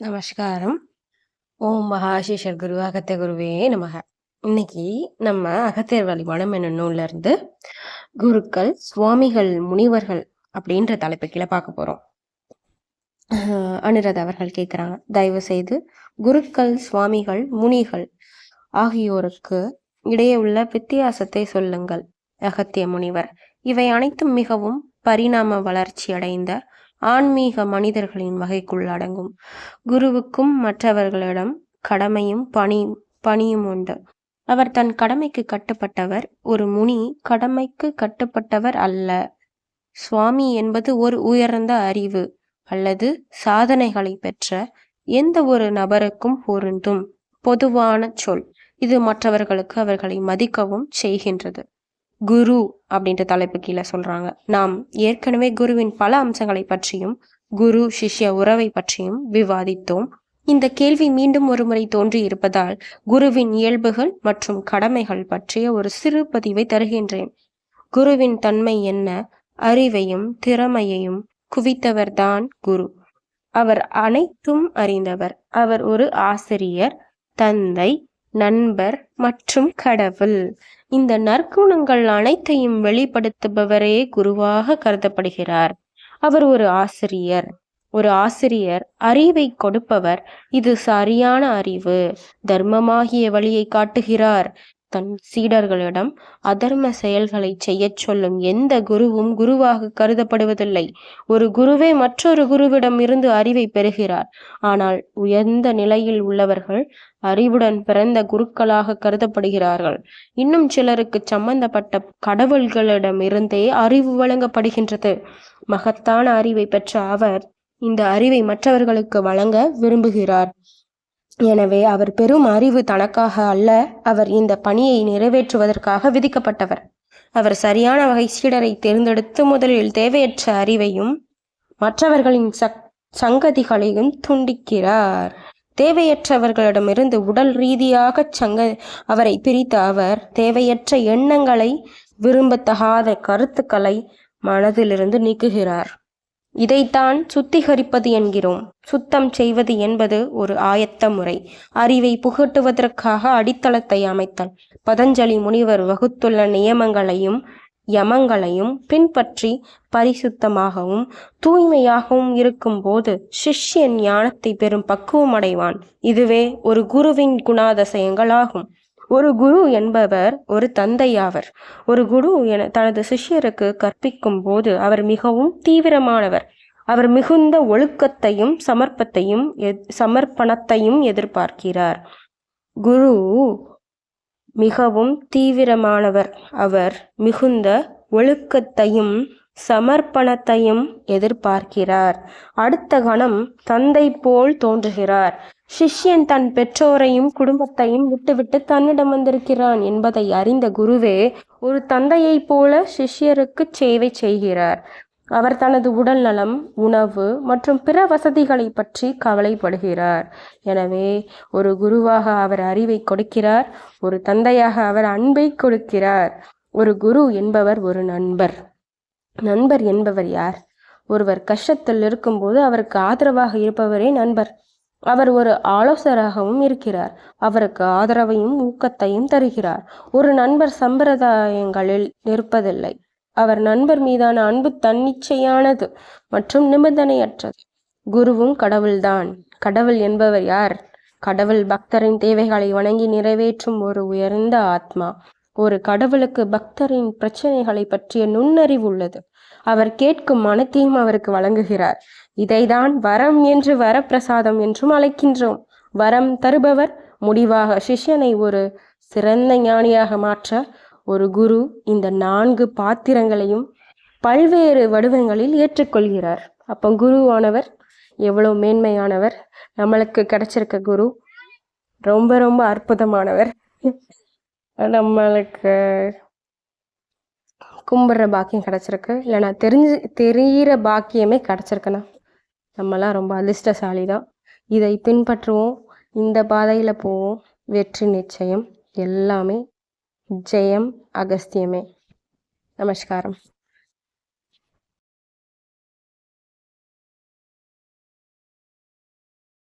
நமஸ்காரம். ஓம் மகாசேஷர் குரு அகத்திய குருவே நமக. இன்னைக்கு நம்ம அகத்தியர் வழிபாடம் என்ன நூல்லேருந்து குருக்கள் சுவாமிகள் முனிவர்கள் அப்படின்ற தலைப்பு கீழே பார்க்க போகிறோம் அனுரத் அவர்கள் கேட்குறாங்க தயவு செய்து குருக்கள் சுவாமிகள் முனிகள் ஆகியோருக்கு இடையே உள்ள வித்தியாசத்தை சொல்லுங்கள் அகத்திய முனிவர். இவை அனைத்தும் மிகவும் பரிணாம வளர்ச்சி அடைந்த ஆன்மீக மனிதர்களின் வகைக்குள் அடங்கும். குருவுக்கும் மற்றவர்களிடம் கடமையும் பணி பணியும் உண்டு. அவர் தன் கடமைக்கு கட்டுப்பட்டவர். ஒரு முனி கடமைக்கு கட்டுப்பட்டவர் அல்ல. சுவாமி என்பது ஒரு உயர்ந்த அறிவு அல்லது சாதனைகளை பெற்ற எந்த ஒரு நபருக்கும் பொருந்தும். பொதுவான சொல். இது மற்றவர்களுக்கு அவர்களை மதிக்கவும் செய்கின்றது. குரு அப்படின்ற தலைப்பு கீழே சொல்றாங்க. நாம் ஏற்கனவே குருவின் பல அம்சங்களை பற்றியும் குரு சிஷ்ய உறவை பற்றியும் விவாதித்தோம். இந்த கேள்வி மீண்டும் ஒருமுறை தோன்றி இருப்பதால் குருவின் இயல்புகள் மற்றும் கடமைகள் பற்றிய ஒரு சிறு பதிவை தருகின்றேன். குருவின் தன்மை என்ன? அறிவையும் திறமையையும் குவித்தவர்தான் குரு. அவர் அனைத்தும் அறிந்தவர். அவர் ஒரு ஆசிரியர் தந்தை நண்பர் மற்றும் கடவுள். இந்த நற்குணங்கள் அனைத்தையும் வெளிப்படுத்துபவரே குருவாக கருதப்படுகிறார். அவர் ஒரு ஆசிரியர். ஒரு ஆசிரியர் அறிவை கொடுப்பவர். இது சரியான அறிவு. தர்மமாகிய வழியை காட்டுகிறார். தன் சீடர்களிடம் அதர்ம செயல்களை செய்யச் சொல்லும் எந்த குருவும் குருவாக கருதப்படுவதில்லை. ஒரு குருவே மற்றொரு குருவிடம் இருந்து அறிவை பெறுகிறார். ஆனால் உயர்ந்த நிலையில் உள்ளவர்கள் அறிவுடன் பிறந்த குருக்களாக கருதப்படுகிறார்கள். இன்னும் சிலருக்கு சம்பந்தப்பட்ட கடவுள்களிடம் இருந்தே அறிவு வழங்கப்படுகின்றது. மகத்தான அறிவை பெற்ற அவர் இந்த அறிவை மற்றவர்களுக்கு வழங்க விரும்புகிறார். எனவே அவர் பெரும் அறிவு தனக்காக அல்ல அவர் இந்த பணியை நிறைவேற்றுவதற்காக விதிக்கப்பட்டவர். அவர் சரியான வகை சீடரை தேர்ந்தெடுத்து முதலில் தேவையற்ற அறிவையும் மற்றவர்களின் சக் சங்கதிகளையும் துண்டிக்கிறார். தேவையற்றவர்களிடமிருந்து உடல் ரீதியாக சங்க அவரை பிரித்த அவர் தேவையற்ற எண்ணங்களை விரும்பத்தகாத கருத்துக்களை மனதிலிருந்து நீக்குகிறார். இதைத்தான் சுத்திகரிப்பது என்கிறோம். சுத்தம் செய்வது என்பது ஒரு ஆயத்த முறை. அறிவை புகட்டுவதற்காக அடித்தளத்தை அமைத்தல். பதஞ்சலி முனிவர் வகுத்துள்ள நியமங்களையும் யமங்களையும் பின்பற்றி பரிசுத்தமாகவும் தூய்மையாகவும் இருக்கும்போது சிஷ்யன் ஞானத்தை பெறும் பக்குவம் அடைவான். இதுவே ஒரு குருவின் குணாதசயங்களாகும். ஒரு குரு என்பவர் ஒரு தந்தையாவர். ஒரு குரு என தனது சிஷ்யருக்கு கற்பிக்கும் போது அவர் மிகவும் தீவிரமானவர். அவர் மிகுந்த ஒழுக்கத்தையும் சமர்ப்பத்தையும் சமர்ப்பணத்தையும் எதிர்பார்க்கிறார். குரு மிகவும் தீவிரமானவர். அவர் மிகுந்த ஒழுக்கத்தையும் சமர்ப்பணத்தையும் எதிர்பார்க்கிறார். அடுத்த கணம் தந்தை போல் தோன்றுகிறார். சிஷ்யன் தன் பெற்றோரையும் குடும்பத்தையும் விட்டுவிட்டு தன்னிடம் வந்திருக்கிறான் என்பதை அறிந்த குருவே ஒரு தந்தையைப் போல சிஷ்யருக்கு சேவை செய்கிறார். அவர் தனது உடல் நலம் உணவு மற்றும் பிற வசதிகளை பற்றி கவலைப்படுகிறார். எனவே ஒரு குருவாக அவர் அறிவை கொடுக்கிறார் ஒரு தந்தையாக அவர் அன்பை கொடுக்கிறார். ஒரு குரு என்பவர் ஒரு நண்பர். நண்பர் என்பவர் யார்? ஒருவர் கஷ்டத்தில் இருக்கும்போது அவருக்கு ஆதரவாக இருப்பவரே நண்பர். அவர் ஒரு ஆலோசகராகவும் இருக்கிறார். அவருக்கு ஆதரவையும் ஊக்கத்தையும் தருகிறார். ஒரு நண்பர் சம்பிரதாயங்களில் நிற்பதில்லை. அவர் நண்பர் மீதான அன்பு தன்னிச்சையானது மற்றும் நிபந்தனையற்றது. குருவும் கடவுள்தான். கடவுள் என்பவர் யார்? கடவுள் பக்தரின் தேவைகளை வணங்கி நிறைவேற்றும் ஒரு உயர்ந்த ஆத்மா. ஒரு கடவுளுக்கு பக்தரின் பிரச்சனைகளை பற்றிய நுண்ணறிவு உள்ளது. அவர் கேட்கும் அனைத்தையும் அவருக்கு வழங்குகிறார். இதைதான் வரம் என்று வரப்பிரசாதம் என்றும் அழைக்கின்றோம். வரம் தருபவர் முடிவாக சிஷ்யனை ஒரு சிறந்த ஞானியாக மாற்ற ஒரு குரு இந்த நான்கு பாத்திரங்களையும் பல்வேறு வடிவங்களில் ஏற்றுக்கொள்கிறார். அப்போ குருவானவர் எவ்வளோ மேன்மையானவர். நம்மளுக்கு கிடைச்சிருக்க குரு ரொம்ப ரொம்ப அற்புதமானவர். நம்மளுக்கு கும்பிட்ற பாக்கியம் கிடச்சிருக்கு. இல்லைனா தெரிஞ்சு தெரிகிற பாக்கியமே கிடச்சிருக்குண்ணா. நம்மலாம் ரொம்ப அதிர்ஷ்டசாலி தான் இதை பின்பற்றுவோம். இந்த பாதையில் போவோம். வெற்றி நிச்சயம். எல்லாமே ஜெயம் அகஸ்தியமே. நமஸ்காரம்.